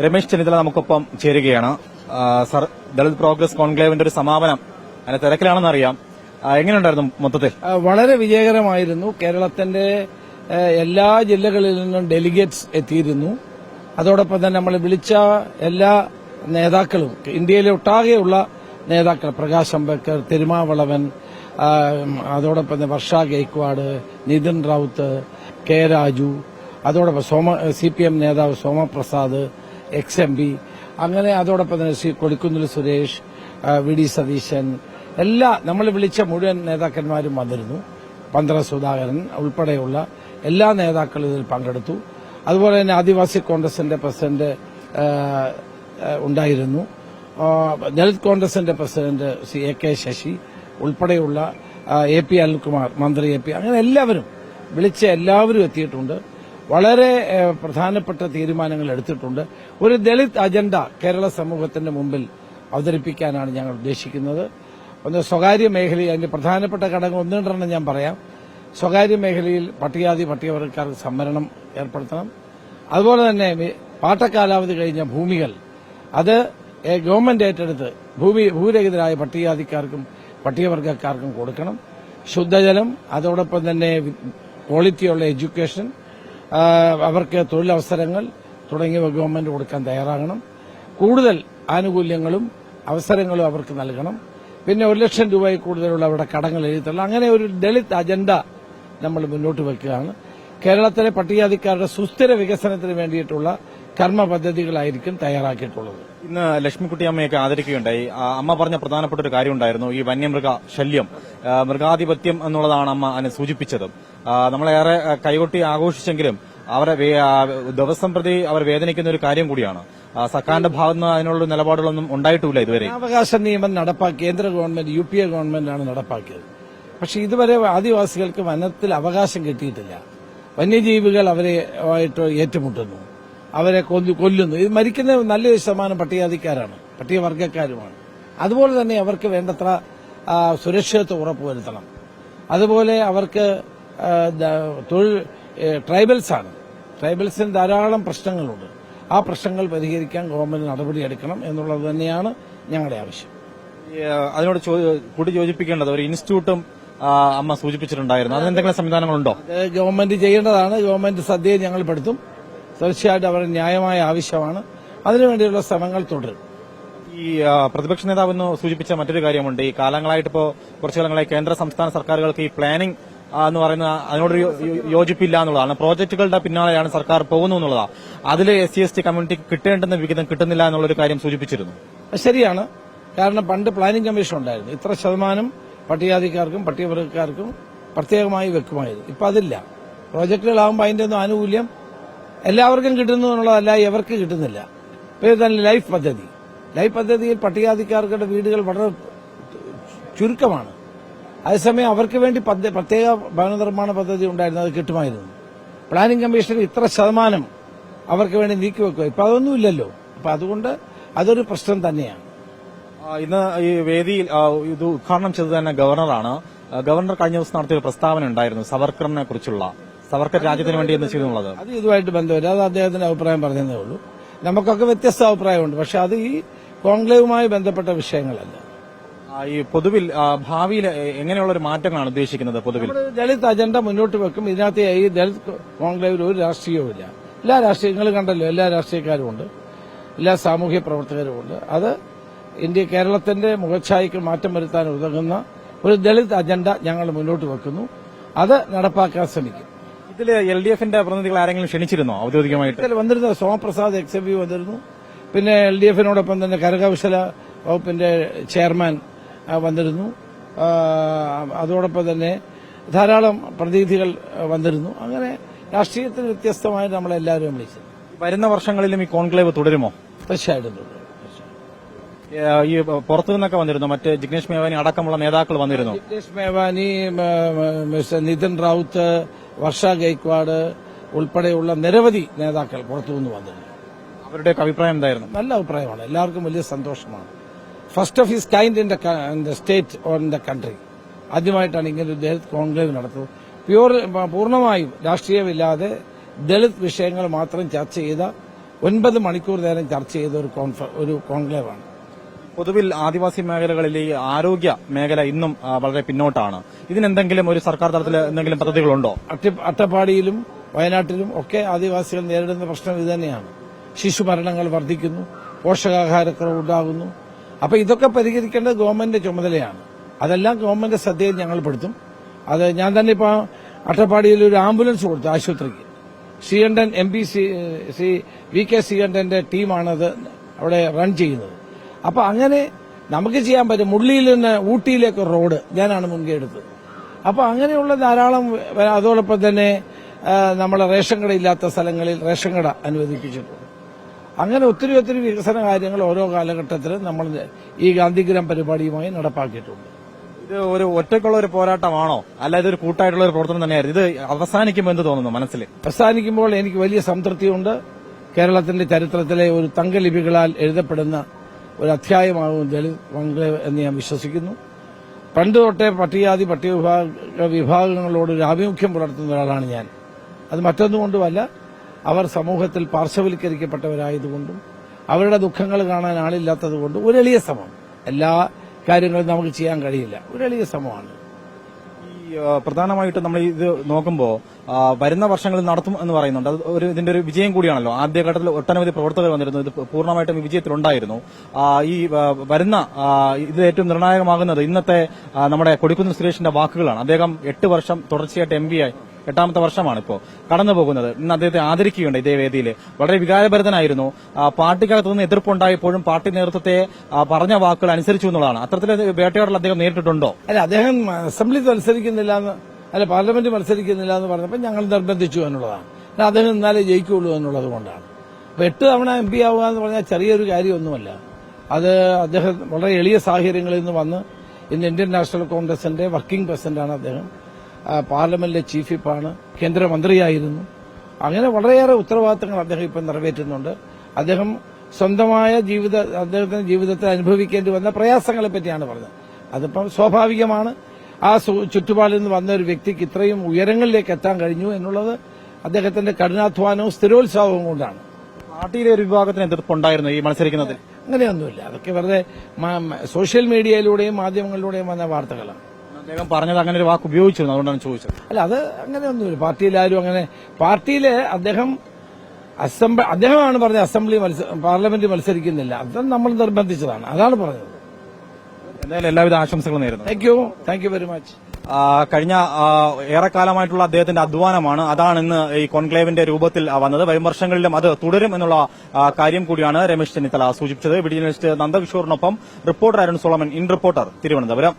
രമേശ് ചെന്നിത്തല നമുക്കൊപ്പം ചേരുകയാണ്. Sir Dalit progress കോൺക്ലേവിന്റെ ഒരു സമാപനം അതിന്റെ തിരക്കിലാണെന്ന് അറിയാം എങ്ങനെയുണ്ടായിരുന്നു മൊത്തത്തിൽ? വളരെ വിജയകരമായിരുന്നു. കേരളത്തിന്റെ എല്ലാ ജില്ലകളിൽ നിന്നും ഡെലിഗേറ്റ്സ് എത്തിയിരുന്നു. അതോടൊപ്പം തന്നെ നമ്മൾ വിളിച്ച എല്ലാ നേതാക്കളും ഇന്ത്യയിലെ ഒട്ടാകെയുള്ള നേതാക്കൾ പ്രകാശ് അംബേദ്കർ തിരുമാവളവൻ അതോടൊപ്പം തന്നെ വർഷ ഗെയ്ക്വാഡ് നിതിൻ റൌത്ത് കെ രാജു അതോടൊപ്പം സോമ സി പി എം നേതാവ് സോമപ്രസാദ് എക്സ് എം പി അങ്ങനെ അതോടൊപ്പം തന്നെ ശ്രീ കൊടിക്കുന്നിൽ സുരേഷ് വി ഡി സതീശൻ എല്ലാ നമ്മൾ വിളിച്ച മുഴുവൻ നേതാക്കന്മാരും വന്നിരുന്നു. പന്ത്ര സുധാകരൻ ഉൾപ്പെടെയുള്ള എല്ലാ നേതാക്കളും ഇതിൽ പങ്കെടുത്തു. അതുപോലെ തന്നെ ആദിവാസി കോൺഗ്രസിന്റെ പ്രസിഡന്റ് ഉണ്ടായിരുന്നു. ദളിത് കോൺഗ്രസിന്റെ president C A K Sasi ഉൾപ്പെടെയുള്ള എ പി അനിൽകുമാർ മന്ത്രി എ പി അങ്ങനെ എല്ലാവരും വിളിച്ച എല്ലാവരും എത്തിയിട്ടുണ്ട്. വളരെ പ്രധാനപ്പെട്ട തീരുമാനങ്ങൾ എടുത്തിട്ടുണ്ട്. ഒരു ദളിത് അജണ്ട കേരള സമൂഹത്തിന്റെ മുമ്പിൽ അവതരിപ്പിക്കാനാണ് ഞങ്ങൾ ഉദ്ദേശിക്കുന്നത്. ഒന്ന് സ്വകാര്യ മേഖലയിൽ അതിന്റെ പ്രധാനപ്പെട്ട ഘടകം ഒന്ന് ഞാൻ പറയാം. സ്വകാര്യ മേഖലയിൽ പട്ടികാതി പട്ടികവർഗക്കാർക്ക് സംവരണം ഏർപ്പെടുത്തണം. അതുപോലെ തന്നെ പാട്ടക്കാലാവധി കഴിഞ്ഞ ഭൂമികൾ. അത് ഗവൺമെന്റ് ഏറ്റെടുത്ത് ഭൂമി ഭൂരഹിതരായ പട്ടികജാതിക്കാർക്കും പട്ടികവർഗക്കാർക്കും കൊടുക്കണം. ശുദ്ധജലം അതോടൊപ്പം തന്നെ ക്വാളിറ്റിയുള്ള എഡ്യൂക്കേഷൻ അവർക്ക് തൊഴിലവസരങ്ങൾ തുടങ്ങിയവ ഗവൺമെന്റ് കൊടുക്കാൻ തയ്യാറാകണം. കൂടുതൽ ആനുകൂല്യങ്ങളും അവസരങ്ങളും അവർക്ക് നൽകണം. പിന്നെ ഒരു ലക്ഷം രൂപയിൽ കൂടുതലുള്ള അവരുടെ കടങ്ങൾ എഴുതിത്തള്ളണം അങ്ങനെ ഒരു ദളിത് അജണ്ട നമ്മൾ മുന്നോട്ട് വെക്കുകയാണ്. കേരളത്തിലെ പട്ടികജാതിക്കാരുടെ സുസ്ഥിര വികസനത്തിന് വേണ്ടിയിട്ടുള്ള കർമ്മ പദ്ധതികളായിരിക്കും തയ്യാറാക്കിയിട്ടുള്ളത്. ഇന്ന് ലക്ഷ്മിക്കുട്ടി അമ്മയൊക്കെ ആദരിക്കുകയുണ്ടായി. അമ്മ പറഞ്ഞ പ്രധാനപ്പെട്ട ഒരു കാര്യം ഉണ്ടായിരുന്നു ഈ വന്യമൃഗ ശല്യം. മൃഗാധിപത്യം എന്നുള്ളതാണ് അമ്മ അതിനെ സൂചിപ്പിച്ചത്. നമ്മളേറെ കൈകൊട്ടി ആഘോഷിച്ചെങ്കിലും അവരെ ദിവസം പ്രതി അവർ വേദനിക്കുന്ന ഒരു കാര്യം കൂടിയാണ്. സർക്കാരിന്റെ ഭാഗത്ത് നിന്ന് അതിനുള്ള നിലപാടുകളൊന്നും ഉണ്ടായിട്ടില്ല ഇതുവരെ. അവകാശ നിയമം നടപ്പാക്കി കേന്ദ്ര ഗവൺമെന്റ് യു പി എ ഗവൺമെന്റാണ് നടപ്പാക്കിയത്. പക്ഷെ ഇതുവരെ ആദിവാസികൾക്ക് വനത്തിൽ അവകാശം കിട്ടിയിട്ടില്ല. വന്യജീവികൾ അവരെ ആയിട്ട് ഏറ്റുമുട്ടുന്നു. അവരെ കൊല്ലു കൊല്ലുന്നു. ഇത് മരിക്കുന്ന നല്ലൊരു ശതമാനം പട്ടികജാതിക്കാരാണ്. പട്ടികവർഗക്കാരുമാണ് അതുപോലെ തന്നെ അവർക്ക് വേണ്ടത്ര സുരക്ഷിതത്വം ഉറപ്പുവരുത്തണം അതുപോലെ അവർക്ക് തൊഴിൽ ട്രൈബൽസാണ്. ട്രൈബൽസിന് ധാരാളം പ്രശ്നങ്ങളുണ്ട്. ആ പ്രശ്നങ്ങൾ പരിഹരിക്കാൻ ഗവൺമെന്റ് നടപടിയെടുക്കണം എന്നുള്ളത് തന്നെയാണ് ഞങ്ങളുടെ ആവശ്യം. അതിനോട് കൂടി യോജിപ്പിക്കേണ്ടത് ഒരു ഇൻസ്റ്റിറ്റ്യൂട്ടും അമ്മ സൂചിപ്പിച്ചിട്ടുണ്ടായിരുന്നു. അതിനെന്തെങ്കിലും സംവിധാനങ്ങളുണ്ടോ? ഗവൺമെന്റ് ചെയ്യേണ്ടതാണ്. ഗവൺമെന്റ് സദ്യയെ ഞങ്ങൾ പെടുത്തും. തീർച്ചയായിട്ടും അവരുടെ ന്യായമായ ആവശ്യമാണ്. അതിനുവേണ്ടിയുള്ള ശ്രമങ്ങൾ തുടരും. ഈ പ്രതിപക്ഷ നേതാവ് എന്ന് സൂചിപ്പിച്ച മറ്റൊരു കാര്യമുണ്ട്. ഈ കാലങ്ങളായിട്ട് ഇപ്പോ കുറച്ചു കാലങ്ങളായി കേന്ദ്ര സംസ്ഥാന സർക്കാരുകൾക്ക് ഈ പ്ലാനിംഗ് എന്ന് പറയുന്ന അതിനോട് യോജിപ്പില്ല എന്നുള്ളതാണ്. പ്രോജക്റ്റുകളുടെ പിന്നാലെയാണ് സർക്കാർ പോകുന്നു എന്നുള്ളതാണ്. അതിൽ എസ് സി എസ് ടി കമ്മ്യൂണിറ്റിക്ക് കിട്ടേണ്ടുന്ന വിഹിതം കിട്ടുന്നില്ല എന്നുള്ളൊരു കാര്യം സൂചിപ്പിച്ചിരുന്നു. ശരിയാണ്. കാരണം പണ്ട് പ്ലാനിംഗ് കമ്മീഷൻ ഉണ്ടായിരുന്നു. ഇത്ര ശതമാനം പട്ടികജാതിക്കാർക്കും പട്ടികവർഗക്കാർക്കും പ്രത്യേകമായി വെക്കുമായിരുന്നു. ഇപ്പൊ അതില്ല പ്രോജക്റ്റുകളാകുമ്പോൾ അതിന്റെ ഒന്നും ആനുകൂല്യം എല്ലാവർക്കും കിട്ടുന്നു എന്നുള്ളതല്ല ഇവർക്ക് കിട്ടുന്നില്ല. പേര് തന്നെ ലൈഫ് പദ്ധതി. ലൈഫ് പദ്ധതിയിൽ പട്ടികജാതിക്കാർക്കുടെ വീടുകൾ വളരെ ചുരുക്കമാണ്. അതേസമയം അവർക്ക് വേണ്ടി പ്രത്യേക ഭവന നിർമ്മാണ പദ്ധതി ഉണ്ടായിരുന്നു അത് കിട്ടുമായിരുന്നു. പ്ലാനിംഗ് കമ്മീഷൻ ഇത്ര ശതമാനം അവർക്ക് വേണ്ടി നീക്കിവെക്കുക ഇപ്പൊ അതൊന്നുമില്ലല്ലോ അപ്പൊ അതുകൊണ്ട് അതൊരു പ്രശ്നം തന്നെയാണ്. ഇന്ന് ഈ വേദിയിൽ ഇത് ഉദ്ഘാടനം ചെയ്തത് തന്നെ ഗവർണറാണ്. ഗവർണർ കഴിഞ്ഞ ദിവസം നടത്തിയ പ്രസ്താവന ഉണ്ടായിരുന്നു സവർക്കറിനെ കുറിച്ചുള്ള. സവർക്കർ രാജ്യത്തിന് വേണ്ടി എന്ന് ചെയ്തുള്ളത് അത് ഇതുമായിട്ട് ബന്ധമില്ല. അത് അദ്ദേഹത്തിന്റെ അഭിപ്രായം പറഞ്ഞതേ ഉള്ളൂ. നമുക്കൊക്കെ വ്യത്യസ്ത അഭിപ്രായമുണ്ട്. പക്ഷെ അത് ഈ കോൺക്ലേവുമായി ബന്ധപ്പെട്ട വിഷയങ്ങളല്ല. ഈ പൊതുവിൽ ഭാവിയിൽ എങ്ങനെയുള്ള ഒരു മാറ്റങ്ങളാണ് ഉദ്ദേശിക്കുന്നത് പൊതുവിൽ? ദളിത് അജണ്ട മുന്നോട്ട് വെക്കും. ഇതിനകത്ത് ഈ ദളിത് കോൺക്ലേവിൽ ഒരു രാഷ്ട്രീയവുമില്ല. എല്ലാ രാഷ്ട്രീയങ്ങളും കണ്ടല്ലോ എല്ലാ രാഷ്ട്രീയക്കാരും ഉണ്ട്. എല്ലാ സാമൂഹ്യ പ്രവർത്തകരും ഉണ്ട്. അത് ഇന്ത്യ കേരളത്തിന്റെ മുഖച്ഛായയ്ക്ക് മാറ്റം വരുത്താൻ ഉതകുന്ന ഒരു ദളിത് അജണ്ട ഞങ്ങൾ മുന്നോട്ട് വെക്കുന്നു. അത് നടപ്പാക്കാൻ ശ്രമിക്കും. ഇതിൽ എൽ ഡി എഫിന്റെ പ്രതിനിധികൾ ആരെങ്കിലും ക്ഷണിച്ചിരുന്നോ ഔദ്യോഗികമായിട്ട്? ഇതിൽ വന്നിരുന്ന സോമപ്രസാദ് എക്സ് എം പി വന്നിരുന്നു. പിന്നെ എൽ ഡി എഫിനോടൊപ്പം തന്നെ കരകൌശല വകുപ്പിന്റെ ചെയർമാൻ വന്നിരുന്നു. അതോടൊപ്പം തന്നെ ധാരാളം പ്രതിനിധികൾ വന്നിരുന്നു. അങ്ങനെ രാഷ്ട്രീയത്തിൽ വ്യത്യസ്തമായി നമ്മളെല്ലാവരും വിളിച്ചത് വരുന്ന വർഷങ്ങളിലും ഈ കോൺക്ലേവ് തുടരുമോ? തീർച്ചയായിട്ടും തുടരും. ഈ പുറത്തു നിന്നൊക്കെ വന്നിരുന്നു? മറ്റ് ജിഗ്നേഷ് മേവാനി അടക്കമുള്ള നേതാക്കൾ വന്നിരുന്നു? ജിഗ്നേഷ് മേവാനി മിസ്റ്റർ നിതിൻ റാവുത്ത് വർഷ ഗൈക്വാഡ് ഉൾപ്പെടെയുള്ള നിരവധി നേതാക്കൾ പുറത്തുനിന്ന് വന്നിരുന്നു. അവരുടെ അഭിപ്രായം എന്തായിരുന്നു? നല്ല അഭിപ്രായമാണ്. എല്ലാവർക്കും വലിയ സന്തോഷമാണ്. First of his kind in the state or in the country ആദ്യമായിട്ടാണ് ഇങ്ങനെ ഒരു ദളിത് കോൺക്ലേവ് നടത്തുന്നത് പ്യൂർ പൂർണമായും രാഷ്ട്രീയമില്ലാതെ ദളിത് വിഷയങ്ങൾ മാത്രം ചർച്ച ചെയ്ത ഒൻപത് മണിക്കൂർ നേരം ചർച്ച ചെയ്ത ഒരു കോൺഫ- ഒരു കോൺക്ലേവാണ്. പൊതുവിൽ ആദിവാസി മേഖലകളിലെ ഈ ആരോഗ്യ മേഖല ഇന്നും വളരെ പിന്നോട്ടാണ്. ഇതിനെന്തെങ്കിലും ഒരു സർക്കാർ തലത്തിൽ എന്തെങ്കിലും പദ്ധതികളുണ്ടോ? അട്ടപ്പാടിയിലും വയനാട്ടിലും ഒക്കെ ആദിവാസികൾ നേരിടുന്ന പ്രശ്നം ഇതുതന്നെയാണ് ശിശുമരണങ്ങൾ വർദ്ധിക്കുന്നു പോഷകാഹാരക്കുറവ് ഉണ്ടാകുന്നു. അപ്പൊ ഇതൊക്കെ പരിഹരിക്കേണ്ടത് ഗവൺമെന്റിന്റെ ചുമതലയാണ്. അതെല്ലാം ഗവൺമെന്റ് ശ്രദ്ധയിൽ ഞങ്ങൾ പെടുത്തും. അത് ഞാൻ തന്നെ ഇപ്പൊ അട്ടപ്പാടിയിൽ ഒരു ആംബുലൻസ് കൊടുത്തു ആശുപത്രിക്ക്. Sreekandan M P C V K ശ്രീകണ്ഠന്റെ ടീമാണത് അവിടെ റൺ ചെയ്യുന്നത്. അപ്പൊ അങ്ങനെ നമുക്ക് ചെയ്യാൻ പറ്റും മുള്ളിയിൽ നിന്ന് ഊട്ടിയിലേക്ക് റോഡ് ഞാനാണ് മുൻകൈ എടുത്തത്. അപ്പൊ അങ്ങനെയുള്ള ധാരാളം അതോടൊപ്പം തന്നെ നമ്മളെ റേഷൻ കട ഇല്ലാത്ത സ്ഥലങ്ങളിൽ റേഷൻ കട അനുവദിപ്പിച്ചിട്ടുണ്ട്. അങ്ങനെ ഒത്തിരി ഒത്തിരി വികസന കാര്യങ്ങൾ ഓരോ കാലഘട്ടത്തിലും നമ്മൾ ഈ ഗാന്ധിഗ്രാം പരിപാടിയുമായി നടപ്പാക്കിയിട്ടുണ്ട്. ഇത് ഒരു ഒറ്റയ്ക്കുള്ള ഒരു പോരാട്ടമാണോ? അല്ല ഇതൊരു കൂട്ടായിട്ടുള്ള ഒരു പ്രവർത്തനം തന്നെയായിരുന്നു. ഇത് അവസാനിക്കുമ്പോൾ എന്ത് തോന്നുന്നു മനസ്സിൽ? അവസാനിക്കുമ്പോൾ എനിക്ക് വലിയ സംതൃപ്തിയുണ്ട്. കേരളത്തിന്റെ ചരിത്രത്തിലെ ഒരു തങ്കലിപികളാൽ എഴുതപ്പെടുന്ന ഒരു അധ്യായമാകും ദളിത് കോൺക്ലേവ് എന്ന് ഞാൻ വിശ്വസിക്കുന്നു. പണ്ട് തൊട്ടേ പട്ടികജാതി പട്ടികവിഭാഗ വിഭാഗങ്ങളോട് ഒരു ആഭിമുഖ്യം പുലർത്തുന്ന ഒരാളാണ് ഞാൻ. അത് മറ്റൊന്നുകൊണ്ടുമല്ല അവർ സമൂഹത്തിൽ പാർശ്വവൽക്കരിക്കപ്പെട്ടവരായതുകൊണ്ടും അവരുടെ ദുഃഖങ്ങൾ കാണാൻ ആളില്ലാത്തതുകൊണ്ടും ഒരു എളിയ ശ്രമം. എല്ലാ കാര്യങ്ങളും നമുക്ക് ചെയ്യാൻ കഴിയില്ല. ഒരു എളിയ ശ്രമമാണ്. പ്രധാനമായിട്ടും നമ്മൾ ഇത് നോക്കുമ്പോൾ വരുന്ന വർഷങ്ങളിൽ നടത്തും എന്ന് പറയുന്നുണ്ട്. അത് ഒരു ഇതിന്റെ ഒരു വിജയം കൂടിയാണല്ലോ. ആദ്യഘട്ടത്തിൽ ഒട്ടനവധി പ്രവർത്തകർ വന്നിരുന്നു. ഇത് പൂർണമായിട്ടും വിജയത്തിലുണ്ടായിരുന്നു. ഈ വരുന്ന ഇത് ഏറ്റവും നിർണായകമാകുന്നത് ഇന്നത്തെ നമ്മുടെ കൊടിക്കുന്ന് സുരേഷിന്റെ വാക്കുകളാണ്. അദ്ദേഹം എട്ട് വർഷം തുടർച്ചയായിട്ട് എം ആയി. എട്ടാമത്തെ വർഷമാണ് ഇപ്പോൾ കടന്നു പോകുന്നത്. ഇന്ന് അദ്ദേഹത്തെ ആദരിക്കുകയുണ്ട് ഇതേ വേദിയിൽ. വളരെ വികാരഭരിതനായിരുന്നു. പാർട്ടിക്കകത്ത് നിന്ന് എതിർപ്പുണ്ടായപ്പോഴും പാർട്ടി നേതൃത്വത്തെ പറഞ്ഞ വാക്കുകൾ അനുസരിച്ചു എന്നുള്ളതാണ്. അത്തരത്തിൽ വേട്ടയാടൽ അദ്ദേഹം നേരിട്ടിട്ടുണ്ടോ? അല്ല അദ്ദേഹം അസംബ്ലി മത്സരിക്കുന്നില്ല എന്ന് അല്ല പാർലമെന്റ് മത്സരിക്കുന്നില്ല എന്ന് പറഞ്ഞപ്പോൾ ഞങ്ങൾ നിർബന്ധിച്ചു എന്നുള്ളതാണ്. അല്ല, അദ്ദേഹം എന്നാലേ ജയിക്കുള്ളൂ എന്നുള്ളത് കൊണ്ടാണ്. അപ്പൊ എട്ട് തവണ എം പി ആവുക എന്ന് പറഞ്ഞാൽ ചെറിയൊരു കാര്യമൊന്നുമല്ല. അത് അദ്ദേഹം വളരെ എളിയ സാഹചര്യങ്ങളിൽ നിന്ന് വന്ന് ഇന്ന് ഇന്ത്യൻ നാഷണൽ കോൺഗ്രസിന്റെ വർക്കിംഗ് പ്രസിഡന്റാണ് അദ്ദേഹം. പാർലമെന്റിലെ ചീഫ് വിപ്പാണ് കേന്ദ്രമന്ത്രിയായിരുന്നു. അങ്ങനെ വളരെയേറെ ഉത്തരവാദിത്തങ്ങൾ അദ്ദേഹം ഇപ്പം നിറവേറ്റുന്നുണ്ട്. അദ്ദേഹം സ്വന്തമായ ജീവിത അദ്ദേഹത്തിന്റെ ജീവിതത്തിൽ അനുഭവിക്കേണ്ടി വന്ന പ്രയാസങ്ങളെ പറ്റിയാണ് പറഞ്ഞത്. അതിപ്പം സ്വാഭാവികമാണ്. ആ ചുറ്റുപാടിൽ നിന്ന് വന്ന ഒരു വ്യക്തിക്ക് ഇത്രയും ഉയരങ്ങളിലേക്ക് എത്താൻ കഴിഞ്ഞു എന്നുള്ളത് അദ്ദേഹത്തിന്റെ കഠിനാധ്വാനവും സ്ഥിരോത്സാഹവും കൊണ്ടാണ്. പാർട്ടിയിലെ ഒരു വിഭാഗത്തിന് എതിർപ്പുണ്ടായിരുന്നു ഈ മത്സരിക്കുന്നതിൽ? അങ്ങനെയൊന്നുമില്ല. അതൊക്കെ വെറുതെ സോഷ്യൽ മീഡിയയിലൂടെയും മാധ്യമങ്ങളിലൂടെയും വന്ന വാർത്തകളാണ്. അദ്ദേഹം പറഞ്ഞത് അങ്ങനെ ഒരു വാക്ക് ഉപയോഗിച്ചിരുന്നു അതുകൊണ്ടാണ് ചോദിച്ചത്. അല്ല അത് അങ്ങനെയൊന്നുമില്ല പാർട്ടിയിൽ ആരും അങ്ങനെ പാർട്ടിയിലെ അദ്ദേഹം അസംബ്ലി അദ്ദേഹമാണ് പറഞ്ഞത് അസംബ്ലി പാർലമെന്റ് മത്സരിക്കുന്നില്ല. അത് നമ്മൾ നിർബന്ധിച്ചതാണ്. അതാണ് പറഞ്ഞത്. എന്തായാലും എല്ലാവിധ ആശംസകളും നേരുന്നു. Thank you thank you very much കഴിഞ്ഞ ഏറെക്കാലമായിട്ടുള്ള അദ്ദേഹത്തിന്റെ അധ്വാനമാണ് അതാണ് ഇന്ന് ഈ കോൺക്ലേവിന്റെ രൂപത്തിൽ വന്നത്. വരും വർഷങ്ങളിലും അത് തുടരും എന്നുള്ള കാര്യം കൂടിയാണ് രമേശ് ചെന്നിത്തല സൂചിപ്പിച്ചത്. Video journalist നന്ദകിഷോറിനൊപ്പം reporter Arun Solomon in reporter Thiruvananthapuram.